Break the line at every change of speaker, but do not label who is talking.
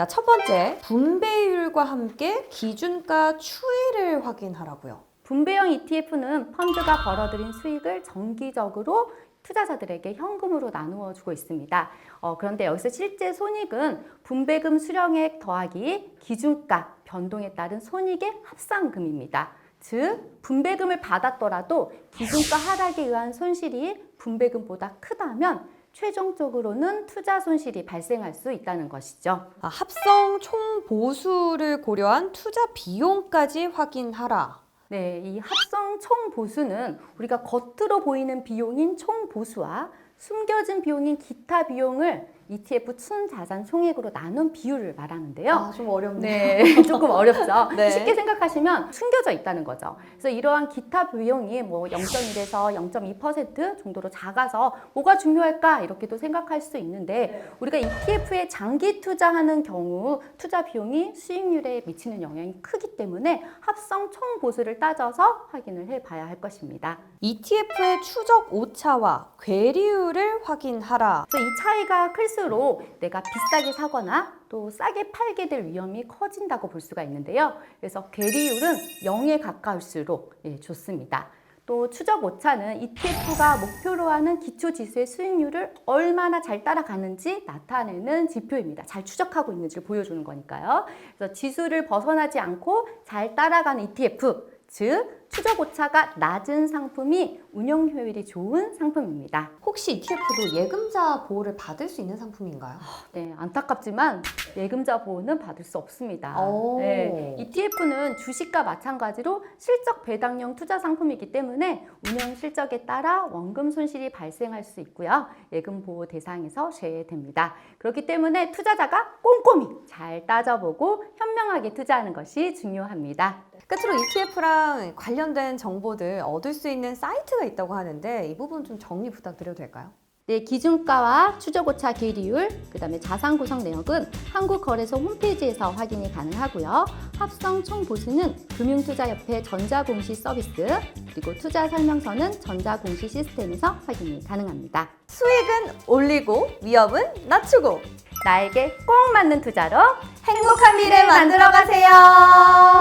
자, 첫 번째, 분배율과 함께 기준가 추이를 확인하라고요.
분배형 ETF는 펀드가 벌어들인 수익을 정기적으로 투자자들에게 현금으로 나누어 주고 있습니다. 어, 그런데 여기서 실제 손익은 분배금 수령액 더하기 기준가 변동에 따른 손익의 합산금입니다. 즉, 분배금을 받았더라도 기준가 하락에 의한 손실이 분배금보다 크다면 최종적으로는 투자 손실이 발생할 수 있다는 것이죠.
아, 합성 총 보수를 고려한 투자 비용까지 확인하라.
네, 이 합성 총 보수는 우리가 겉으로 보이는 비용인 총 보수와 숨겨진 비용인 기타 비용을 ETF 순자산 총액으로 나눈 비율을 말하는데요.
아, 좀 어렵네요.
네, 조금 어렵죠.
네.
쉽게 생각하시면 숨겨져 있다는 거죠. 그래서 이러한 기타 비용이 뭐 0.1에서 0.2% 정도로 작아서 뭐가 중요할까 이렇게도 생각할 수 있는데 우리가 ETF에 장기 투자하는 경우 투자 비용이 수익률에 미치는 영향이 크기 때문에 합성 총 보수를 따져서 확인을 해봐야 할 것입니다.
ETF의 추적 오차와 괴리율 을 확인하라.
이 차이가 클수록 내가 비싸게 사거나 또 싸게 팔게 될 위험이 커진다고 볼 수가 있는데요. 그래서 괴리율은 0에 가까울수록 예, 좋습니다. 또 추적 오차는 ETF가 목표로 하는 기초 지수의 수익률을 얼마나 잘 따라가는지 나타내는 지표입니다. 잘 추적하고 있는지를 보여주는 거니까요. 그래서 지수를 벗어나지 않고 잘 따라가는 ETF, 즉 추적 오차가 낮은 상품이 운용 효율이 좋은 상품입니다.
혹시 ETF도 예금자 보호를 받을 수 있는 상품인가요?
네, 안타깝지만 예금자 보호는 받을 수 없습니다.
오.
네, ETF는 주식과 마찬가지로 실적 배당형 투자 상품이기 때문에 운영 실적에 따라 원금 손실이 발생할 수 있고요. 예금 보호 대상에서 제외됩니다. 그렇기 때문에 투자자가 꼼꼼히 잘 따져보고 현명하게 투자하는 것이 중요합니다.
끝으로 ETF랑 관련된 정보들 얻을 수 있는 사이트가 있다고 하는데 이 부분 좀 정리 부탁드려도 될까요?
네, 기준가와 추적오차 계리율, 그다음에 자산 구성 내역은 한국거래소 홈페이지에서 확인이 가능하고요. 합성 총 보수는 금융투자협회 전자공시 서비스, 그리고 투자 설명서는 전자공시 시스템에서 확인이 가능합니다.
수익은 올리고 위험은 낮추고
나에게 꼭 맞는 투자로
행복한 미래 만들어 가세요.